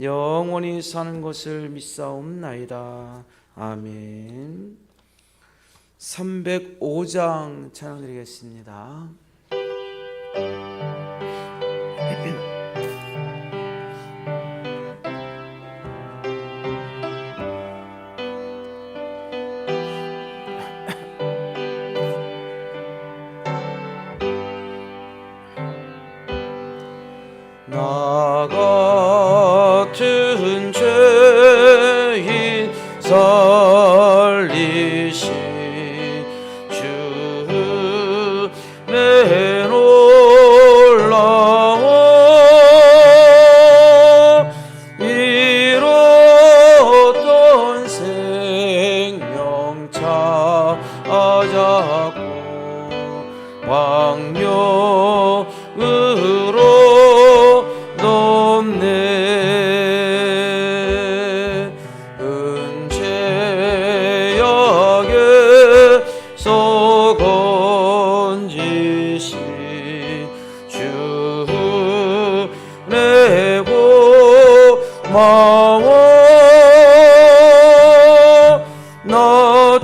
영원히 사는 것을 믿사옵나이다. 아멘. 305장 찬양 드리겠습니다. 나같 고마워 나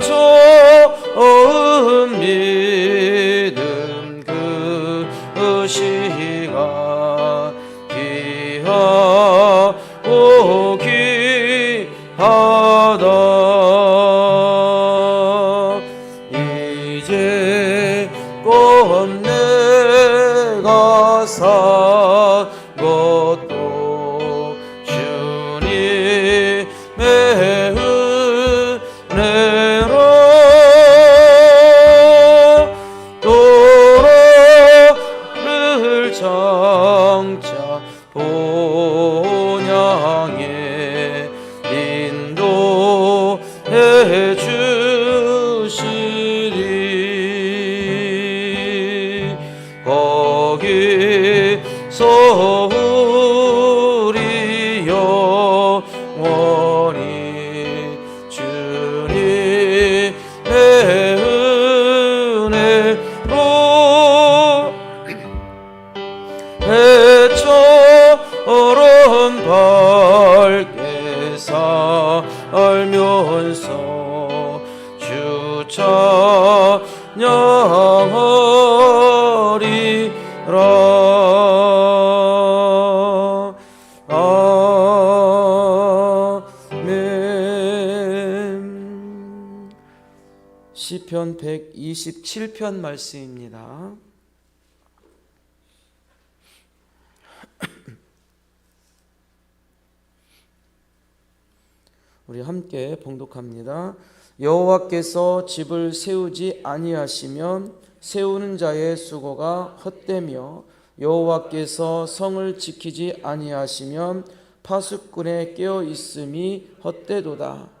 거 127편 말씀입니다. 우리 함께 봉독합니다. 여호와께서 집을 세우지 아니하시면 세우는 자의 수고가 헛되며 여호와께서 성을 지키지 아니하시면 파수꾼의 깨어 있음이 헛되도다.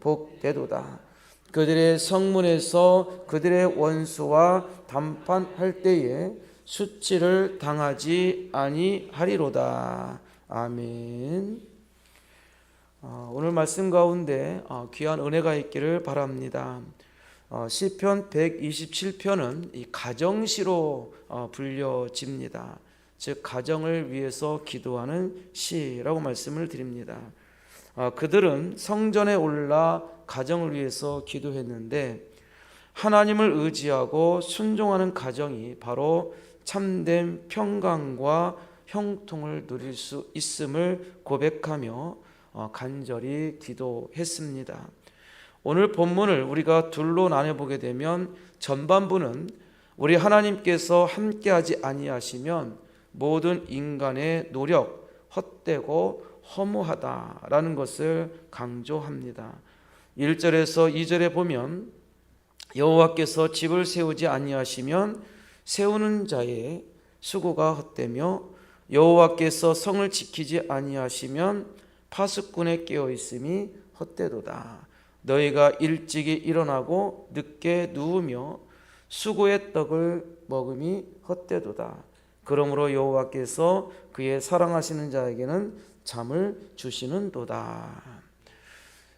복되도다. 그들의 성문에서 그들의 원수와 담판할 때에 수치를 당하지 아니하리로다. 아멘. 어, 오늘 말씀 가운데 어, 귀한 은혜가 있기를 바랍니다. 어, 시편 127편은 이 가정시로 어, 불려집니다. 즉 가정을 위해서 기도하는 시라고 말씀을 드립니다. 어, 그들은 성전에 올라 가정을 위해서 기도했는데 하나님을 의지하고 순종하는 가정이 바로 참된 평강과 형통을 누릴 수 있음을 고백하며 어, 간절히 기도했습니다. 오늘 본문을 우리가 둘로 나눠 보게 되면 전반부는 우리 하나님께서 함께하지 아니하시면 모든 인간의 노력 헛되고 허무하다라는 것을 강조합니다. 1절에서 2절에 보면 여호와께서 집을 세우지 아니하시면 세우는 자의 수고가 헛되며 여호와께서 성을 지키지 아니하시면 파수꾼의 깨어 있음이 헛되도다. 너희가 일찍이 일어나고 늦게 누우며 수고의 떡을 먹음이 헛되도다. 그러므로 여호와께서 그의 사랑하시는 자에게는 잠을 주시는도다.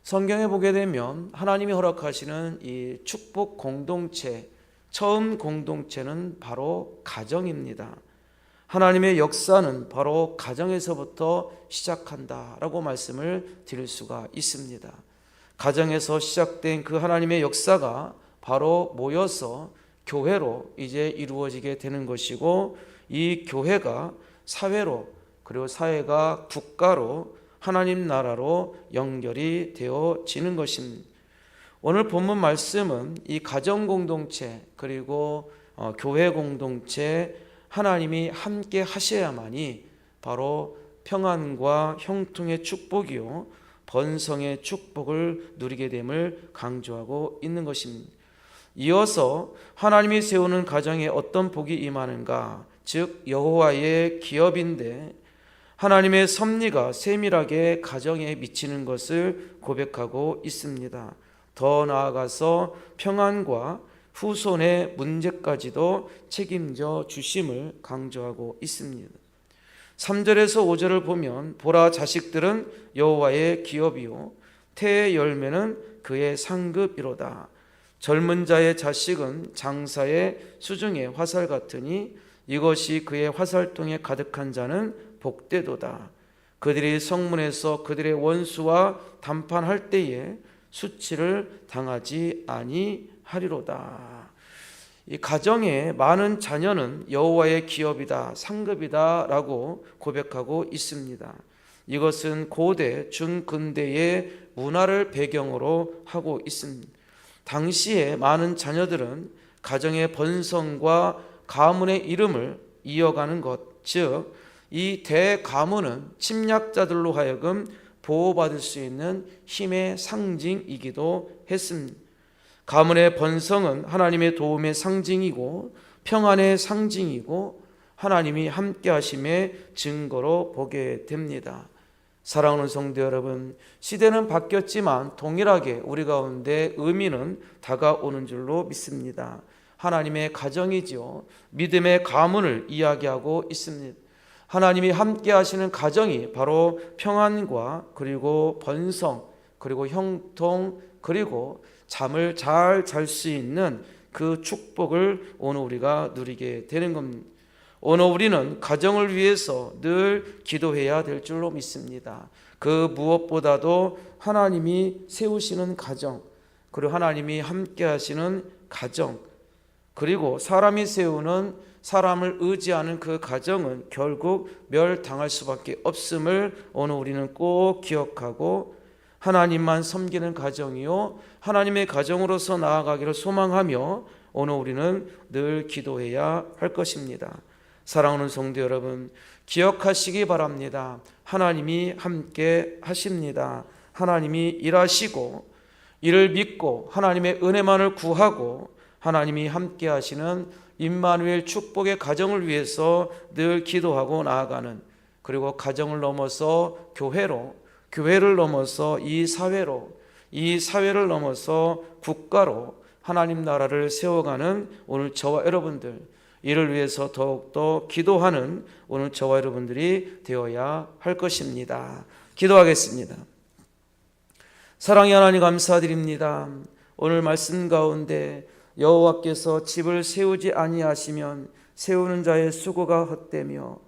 성경에 보게 되면 하나님이 허락하시는 이 축복 공동체 처음 공동체는 바로 가정입니다. 하나님의 역사는 바로 가정에서부터 시작한다라고 말씀을 드릴 수가 있습니다. 가정에서 시작된 그 하나님의 역사가 바로 모여서 교회로 이제 이루어지게 되는 것이고 이 교회가 사회로 그리고 사회가 국가로 하나님 나라로 연결이 되어지는 것입니다. 오늘 본문 말씀은 이 가정 공동체 그리고 어, 교회 공동체 하나님이 함께 하셔야만이 바로 평안과 형통의 축복이요 번성의 축복을 누리게 됨을 강조하고 있는 것입니다. 이어서 하나님이 세우는 가정에 어떤 복이 임하는가? 즉 여호와의 기업인데 하나님의 섭리가 세밀하게 가정에 미치는 것을 고백하고 있습니다. 더 나아가서 평안과 후손의 문제까지도 책임져 주심을 강조하고 있습니다. 3절에서 5절을 보면 보라 자식들은 여호와의 기업이요 태의 열매는 그의 상급이로다. 젊은 자의 자식은 장사의 수중의 화살 같으니 이것이 그의 화살통에 가득한 자는 복되도다. 그들이 성문에서 그들의 원수와 담판할 때에 수치를 당하지 아니하리로다. 이 가정에 많은 자녀는 여호와의 기업이다, 상급이다라고 고백하고 있습니다. 이것은 고대 중근대의 문화를 배경으로 하고 있습니다. 당시에 많은 자녀들은 가정의 번성과 가문의 이름을 이어가는 것, 즉 이 대가문은 침략자들로 하여금 보호받을 수 있는 힘의 상징이기도 했습니다. 가문의 번성은 하나님의 도움의 상징이고 평안의 상징이고 하나님이 함께 하심의 증거로 보게 됩니다. 사랑하는 성도 여러분, 시대는 바뀌었지만 동일하게 우리 가운데 의미는 다가오는 줄로 믿습니다. 하나님의 가정이지요. 믿음의 가문을 이야기하고 있습니다. 하나님이 함께 하시는 가정이 바로 평안과 그리고 번성 그리고 형통 그리고 잠을 잘 잘 수 있는 그 축복을 오늘 우리가 누리게 되는 겁니다. 오늘 우리는 가정을 위해서 늘 기도해야 될 줄로 믿습니다. 그 무엇보다도 하나님이 세우시는 가정, 그리고 하나님이 함께 하시는 가정, 그리고 사람이 세우는 사람을 의지하는 그 가정은 결국 멸당할 수밖에 없음을 오늘 우리는 꼭 기억하고 하나님만 섬기는 가정이요 하나님의 가정으로서 나아가기를 소망하며 오늘 우리는 늘 기도해야 할 것입니다. 사랑하는 성도 여러분, 기억하시기 바랍니다. 하나님이 함께 하십니다. 하나님이 일하시고 이를 믿고 하나님의 은혜만을 구하고 하나님이 함께 하시는 임마누엘 축복의 가정을 위해서 늘 기도하고 나아가는 그리고 가정을 넘어서 교회로 교회를 넘어서 이 사회로 이 사회를 넘어서 국가로 하나님 나라를 세워가는 오늘 저와 여러분들 이를 위해서 더욱더 기도하는 오늘 저와 여러분들이 되어야 할 것입니다. 기도하겠습니다. 사랑의 하나님 감사드립니다. 오늘 말씀 가운데 여호와께서 집을 세우지 아니하시면 세우는 자의 수고가 헛되며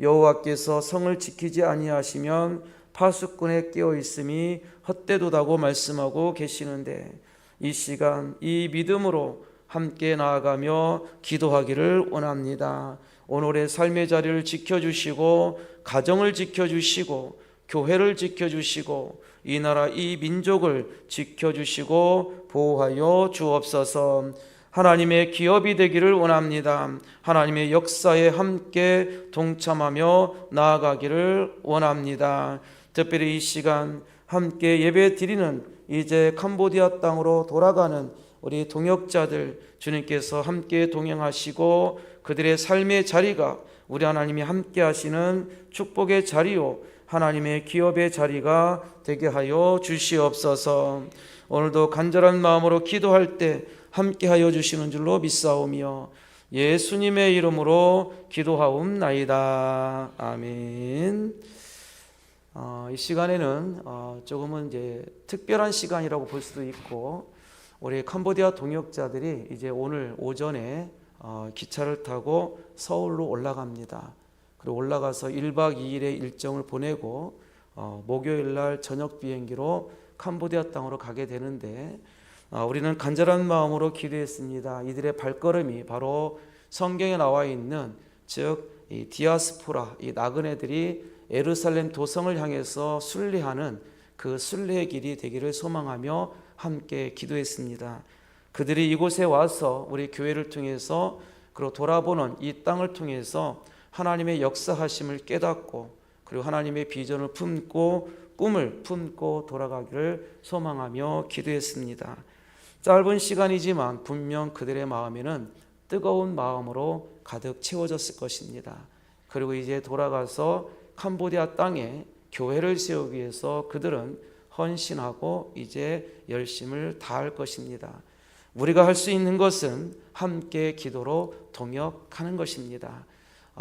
여호와께서 성을 지키지 아니하시면 파수꾼에 깨어 있음이 헛되도다고 말씀하고 계시는데 이 시간 이 믿음으로 함께 나아가며 기도하기를 원합니다. 오늘의 삶의 자리를 지켜주시고 가정을 지켜주시고 교회를 지켜주시고 이 나라 이 민족을 지켜주시고 보호하여 주옵소서. 하나님의 기업이 되기를 원합니다. 하나님의 역사에 함께 동참하며 나아가기를 원합니다. 특별히 이 시간 함께 예배 드리는 이제 캄보디아 땅으로 돌아가는 우리 동역자들 주님께서 함께 동행하시고 그들의 삶의 자리가 우리 하나님이 함께 하시는 축복의 자리요 하나님의 기업의 자리가 되게 하여 주시옵소서. 오늘도 간절한 마음으로 기도할 때 함께 하여 주시는 줄로 믿사오며 예수님의 이름으로 기도하옵나이다. 아멘. 어, 이 시간에는 어, 조금은 이제 특별한 시간이라고 볼 수도 있고 우리 캄보디아 동역자들이 이제 오늘 오전에 어, 기차를 타고 서울로 올라갑니다. 그리고 올라가서 1박 2일의 일정을 보내고 어, 목요일 날 저녁 비행기로 캄보디아 땅으로 가게 되는데 어, 우리는 간절한 마음으로 기도했습니다. 이들의 발걸음이 바로 성경에 나와 있는 즉 이 디아스포라 이 나그네들이 예루살렘 도성을 향해서 순례하는 그 순례의 길이 되기를 소망하며 함께 기도했습니다. 그들이 이곳에 와서 우리 교회를 통해서 그리고 돌아보는 이 땅을 통해서 하나님의 역사하심을 깨닫고 그리고 하나님의 비전을 품고 꿈을 품고 돌아가기를 소망하며 기도했습니다. 짧은 시간이지만 분명 그들의 마음에는 뜨거운 마음으로 가득 채워졌을 것입니다. 그리고 이제 돌아가서 캄보디아 땅에 교회를 세우기 위해서 그들은 헌신하고 이제 열심을 다할 것입니다. 우리가 할 수 있는 것은 함께 기도로 동역하는 것입니다.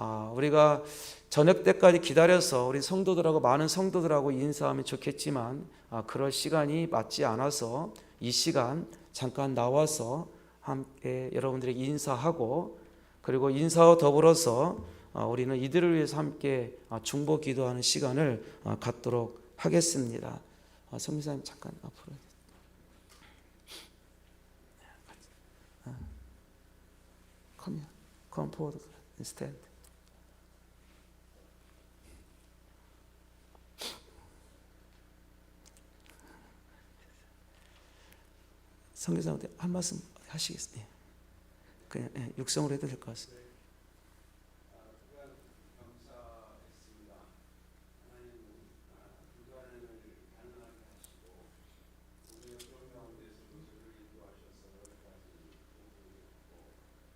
아, 우리가 저녁 때까지 기다려서 우리 성도들하고 많은 성도들하고 인사하면 좋겠지만 아, 그럴 시간이 맞지 않아서 이 시간 잠깐 나와서 함께 여러분들에게 인사하고 그리고 인사와 더불어서 아, 우리는 이들을 위해서 함께 아, 중보 기도하는 시간을 아, 갖도록 하겠습니다. 성미사님 잠깐 앞으로. Forward and stand. 성교사한테 한 말씀 하시겠어요? 그냥 예, 육성으로 해도 될 것 같습니다.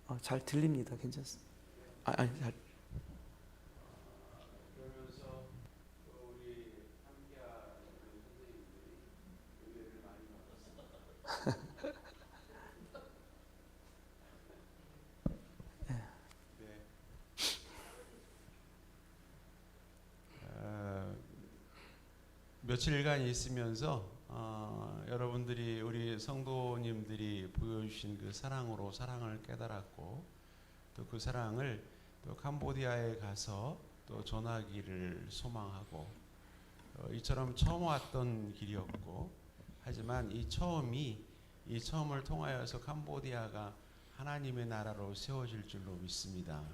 아, 잘 들립니다. 괜찮습니다. 아, 아니, 잘. 며칠간 있으면서 어, 여러분들이 우리 성도님들이 보여주신 그 사랑으로 사랑을 깨달았고 또 그 사랑을 또 캄보디아에 가서 또 전하기를 소망하고 어, 이처럼 처음 왔던 길이었고 하지만 이 처음이 이 처음을 통하여서 캄보디아가 하나님의 나라로 세워질 줄로 믿습니다.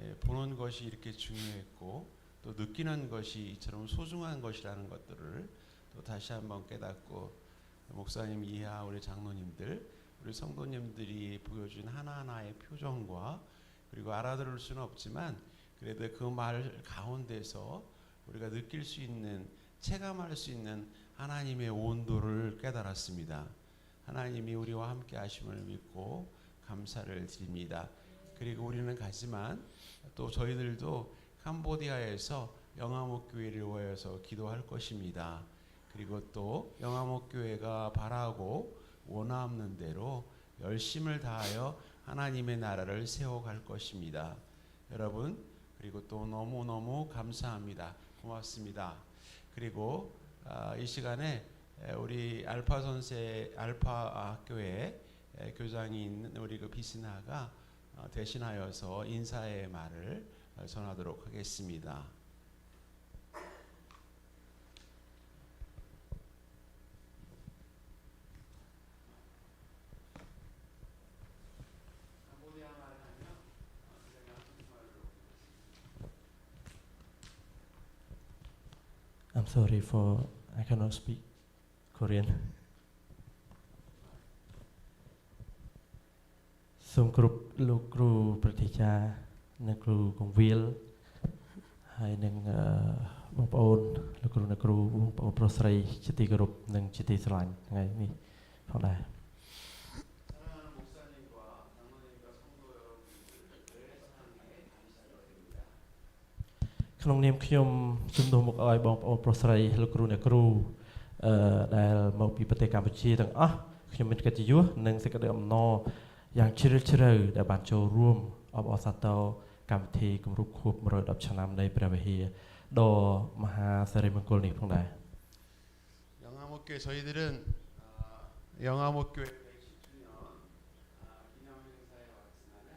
예, 보는 것이 이렇게 중요했고 또 느끼는 것이 이처럼 소중한 것이라는 것들을 또 다시 한번 깨닫고 목사님 이하 우리 장로님들 우리 성도님들이 보여준 하나하나의 표정과 그리고 알아들을 수는 없지만 그래도 그 말 가운데서 우리가 느낄 수 있는 체감할 수 있는 하나님의 온도를 깨달았습니다. 하나님이 우리와 함께 하심을 믿고 감사를 드립니다. 그리고 우리는 가지만 또 저희들도 캄보디아에서 영암옥 교회를 위하여서 기도할 것입니다. 그리고 또 영암옥 교회가 바라고 원하는 대로 열심을 다하여 하나님의 나라를 세워갈 것입니다. 여러분 그리고 또 너무 너무 감사합니다. 고맙습니다. 그리고 아, 이 시간에 에, 우리 알파 선생 알파 교장이 있는 우리 그 비스나가 어, 대신하여서 인사의 말을 어, 전하도록 하겠습니다. I'm sorry for I cannot speak Korean. Sungkrup lukru bertiga. អ្នកគ្រូកងវិលហើយនឹងបងប្អូនលោកគ្រូអ្នកគ្រូបងប្អូនប្រុសស្រីជាទីគោរពនិងជាទីស្រឡាញ់ថ្ងៃនេះផងដែរក្នុងនាមខ្ញុំជំនួសមកឲ្យបងប្អូនប្រុសស្រីលោកគ្រូអ្នកគ្រូអឺដែលមកពីប្រទេសកម្ពុជាទាំងអស់ខ្ញុំមានកិត្តិយសនិងសេចក្តីអំណរយ៉ាងជ្រាលជ្រៅដែលបានចូលរួមអបអរសាទរ កម្មវិធីគម្រប់ខួប110ឆ្នាំនៃព្រះវិហារដ៏មហាសិរីមង្គលនេះផងដែរ 영암옥교회 저희들은 아, 영암옥교회 110주년 아, 기념 행사에 왔지만은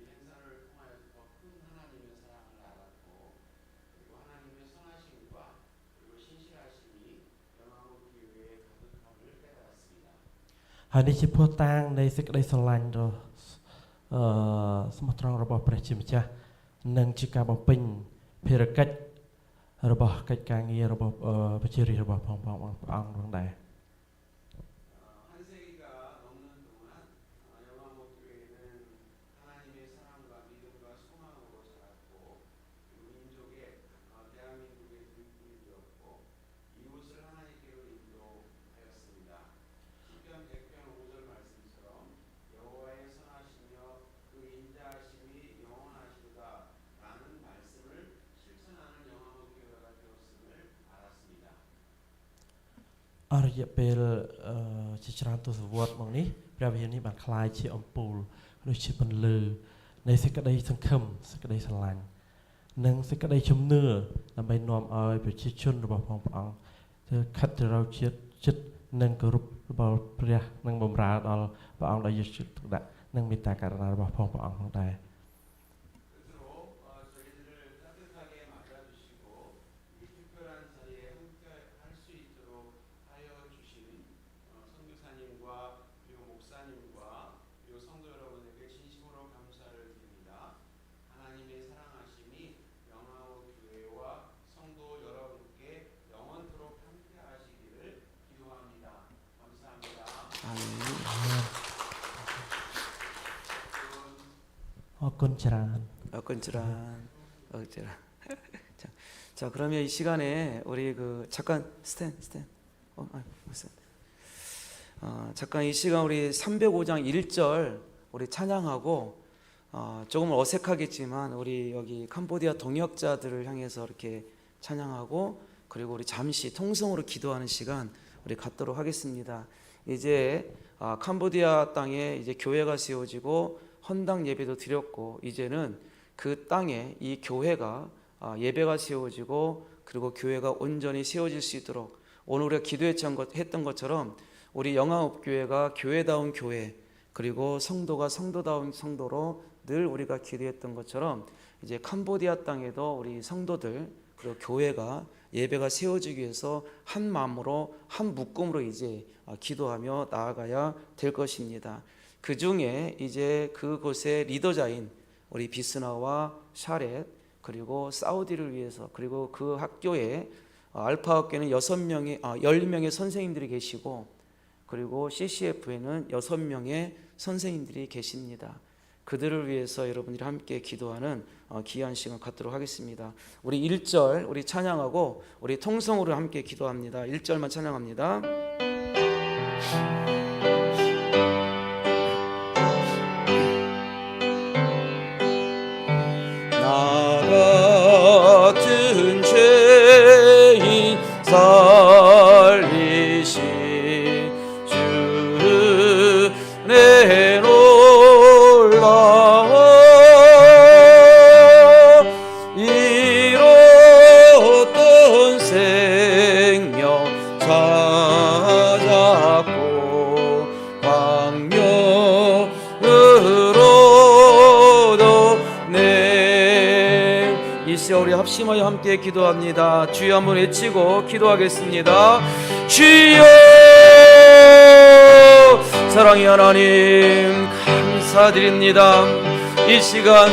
이 행사를 통하여서 더 큰 하나님의 사랑을 알았고 그리고 하나님의 선하심과 그리고 신실하심이 영암옥교회에 가득함을 깨달았습니다. ហើយនេះជាភស្តុតាងនៃសេចក្តីស្រឡាញ់ដ៏ អឺស្មោះត្រង់របស់ព្រះជាម្ចាស់និងជាការបំពេញភារកិច្ចរបស់កិច្ចការងាររបស់អឺប្រជារាស្ត្ររបស់ផងផងព្រះអង្គផងដែរ ស់រយៈពេលអឺជាច្រើនទសវត្សរ៍មកនេះព្រះវិហារនេះបានคล้ายជាអំពូលដូចជាពន្លឺនៃសេចក្តីសង្ឃឹមសេចក្តីស្រឡាញ់និងសេចក្តីជំនឿដើម្បីនាំឲ្យប្រជាជនរបស់ផងព្រះអង្គទៅខិតទៅរកជាតិចិត្តនិងគោរពរបស់ព្រះនិងបម្រើដល់ព្រះអង្គដោយយកចិត្តទុកដាក់និងមេត្តាករុណារបស់ផងព្រះអង្គផងដែរ 어끈질한 어끈질한 어끈질한 자, 자 그러면 이 시간에 우리 그 잠깐 스탠 스탠. 어, 아, 무슨. 어 잠깐 이 시간 우리 305장 1절 우리 찬양하고 어, 조금 어색하겠지만 우리 여기 캄보디아 동역자들을 향해서 이렇게 찬양하고 그리고 우리 잠시 통성으로 기도하는 시간 우리 갖도록 하겠습니다. 이제 아, 캄보디아 땅에 이제 교회가 세워지고 헌당 예배도 드렸고 이제는 그 땅에 이 교회가 아, 예배가 세워지고 그리고 교회가 온전히 세워질 수 있도록 오늘 우리가 기도했던 것처럼 우리 영화업 교회가 교회다운 교회 그리고 성도가 성도다운 성도로 늘 우리가 기도했던 것처럼 이제 캄보디아 땅에도 우리 성도들 그리고 교회가 예배가 세워지기 위해서 한 마음으로 한 묶음으로 이제 아, 기도하며 나아가야 될 것입니다. 그 중에 이제 그곳의 리더자인 우리 비스나와 샤렛 그리고 사우디를 위해서 그리고 그 학교에 어, 알파 학교는 여섯 명의 아, 열 명의 선생님들이 계시고 그리고 CCF에는 여섯 명의 선생님들이 계십니다. 그들을 위해서 여러분들이 함께 기도하는 어, 귀한 시간 갖도록 하겠습니다. 우리 1절 우리 찬양하고 우리 통성으로 함께 기도합니다. 1절만 찬양합니다. 나 함께 기도합니다. 주여 한번 외치고 기도하겠습니다. 주여 사랑의 하나님 감사드립니다. 이 시간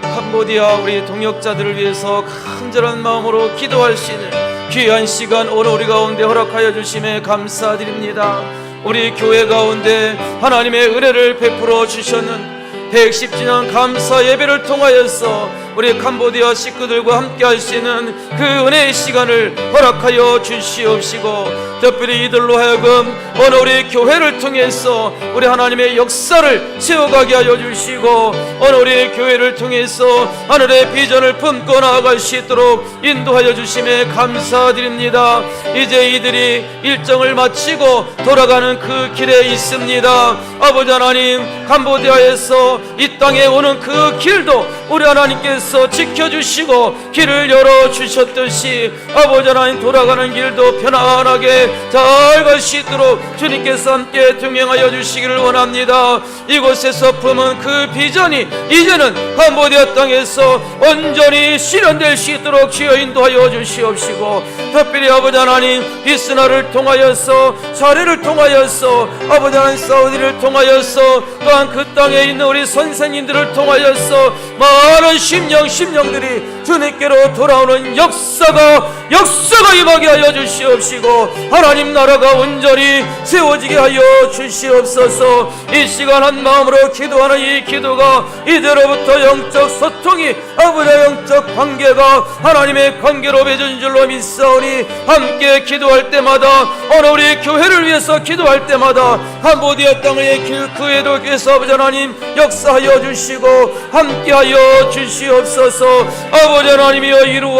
캄보디아 우리 동역자들을 위해서 간절한 마음으로 기도할 수 있는 귀한 시간 오늘 우리 가운데 허락하여 주심에 감사드립니다. 우리 교회 가운데 하나님의 은혜를 베풀어 주셨는 110주년 감사 예배를 통하여서 우리 캄보디아 식구들과 함께 할 수 있는 그 은혜의 시간을 허락하여 주시옵시고 특별히 이들로 하여금 오늘 우리 교회를 통해서 우리 하나님의 역사를 세워가게 하여 주시고 오늘 우리 교회를 통해서 하늘의 비전을 품고 나아갈 수 있도록 인도하여 주심에 감사드립니다. 이제 이들이 일정을 마치고 돌아가는 그 길에 있습니다. 아버지 하나님 캄보디아에서 이 땅에 오는 그 길도 우리 하나님께서 지켜주시고 길을 열어주셨듯이 아버지 하나님 돌아가는 길도 편안하게 잘 갈 수 있도록 주님께서 함께 동행하여 주시기를 원합니다. 이곳에서 품은 그 비전이 이제는 캄보디아 땅에서 온전히 실현될 수 있도록 주여 인도하여 주시옵시고 특별히 아버지 하나님 비스나를 통하여서 사례를 통하여서 아버지 하나님 사우디를 통하여서 또한 그 땅에 있는 우리 선생님들을 통하여서 많은 심령 심령들이 주님께로 돌아오는 역사가 역사가 임하게 하여 주시옵시고 하나님 나라가 온전히 세워지게 하여 주시옵소서. 이 시간 한 마음으로 기도하는 이 기도가 이제로부터 영적 소통이 아버지와 영적 관계가 하나님의 관계로 맺은 줄로 믿사오니 함께 기도할 때마다 오늘 우리 교회를 위해서 기도할 때마다 캄보디아 땅의 길 그에도 위해서 아버지 하나님 역사하여 주시고 함께하여 주시옵소서. 아버지 하나님이여 이루어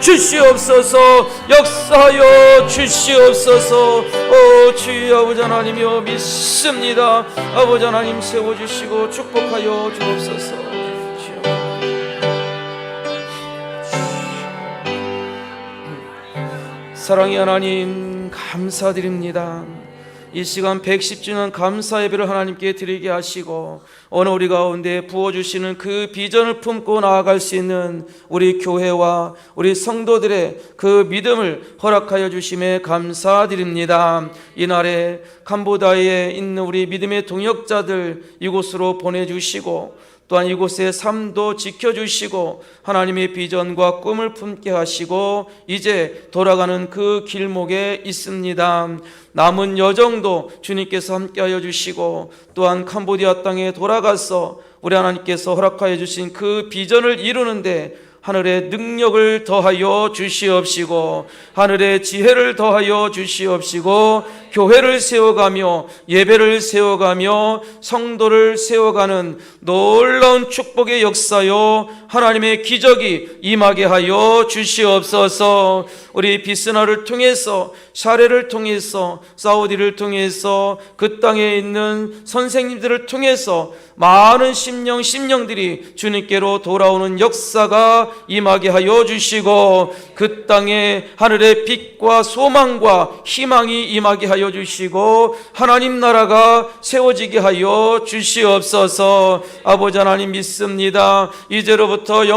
주시옵소서 역사하여 주시옵소서 오 주여 아버지 하나님이여 믿습니다 아버지 하나님 세워주시고 축복하여 주옵소서. 사랑의 하나님 감사드립니다. 이 시간 110주년 감사 예배를 하나님께 드리게 하시고 오늘 우리 가운데 부어주시는 그 비전을 품고 나아갈 수 있는 우리 교회와 우리 성도들의 그 믿음을 허락하여 주심에 감사드립니다. 이날에 캄보다에 있는 우리 믿음의 동역자들 이곳으로 보내주시고 또한 이곳의 삶도 지켜주시고 하나님의 비전과 꿈을 품게 하시고 이제 돌아가는 그 길목에 있습니다. 남은 여정도 주님께서 함께하여 주시고 또한 캄보디아 땅에 돌아가서 우리 하나님께서 허락하여 주신 그 비전을 이루는데 하늘의 능력을 더하여 주시옵시고 하늘의 지혜를 더하여 주시옵시고 교회를 세워가며 예배를 세워가며 성도를 세워가는 놀라운 축복의 역사요 하나님의 기적이 임하게 하여 주시옵소서. 우리 비스나를 통해서 사례를 통해서 사우디를 통해서 그 땅에 있는 선생님들을 통해서 많은 심령 심령들이 주님께로 돌아오는 역사가 임하게 하여 주시고 그 땅에 하늘의 빛과 소망과 희망이 임하게 하여 주시고 하나님 나라가 세워지게 하여 주시옵소서. 아버지 하나님 믿습니다. 이제로부터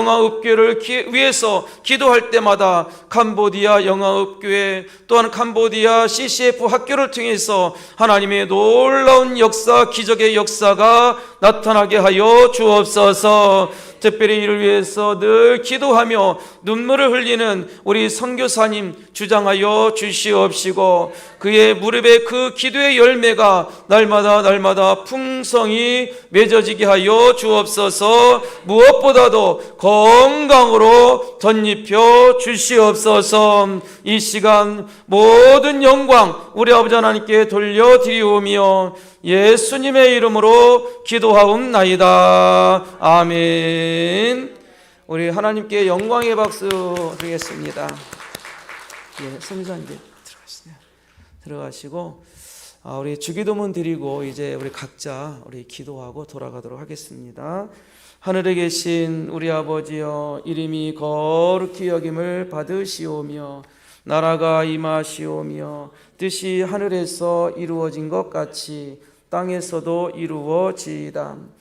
기- 위해서 기도할 때마다 캄보디아 영화읍교회 또한 캄보디아 CCF 학교를 통해서 하나님의 놀라운 역사 기적의 역사가 나 타나게 하여 주옵소서 특별히 이를 위해서 늘 기도하며 눈물을 흘리는 우리 선교사님 주장하여 주시옵시고 그의 무릎에 그 기도의 열매가 날마다 날마다 풍성히 맺어지게 하여 주옵소서 무엇보다도 건강으로 덧입혀 주시옵소서 이 시간 모든 영광 우리 아버지 하나님께 돌려드리오며 예수님의 이름으로 기도하옵나이다. 아멘. 우리 하나님께 영광의 박수 드리겠습니다. 예, 이제 들어가시네요. 들어가시고 아, 우리 주기도문 드리고 이제 우리 각자 우리 기도하고 돌아가도록 하겠습니다. 하늘에 계신 우리 아버지여 이름이 거룩히 여김을 받으시오며 나라가 임하시오며 뜻이 하늘에서 이루어진 것 같이 땅에서도 이루어지이다.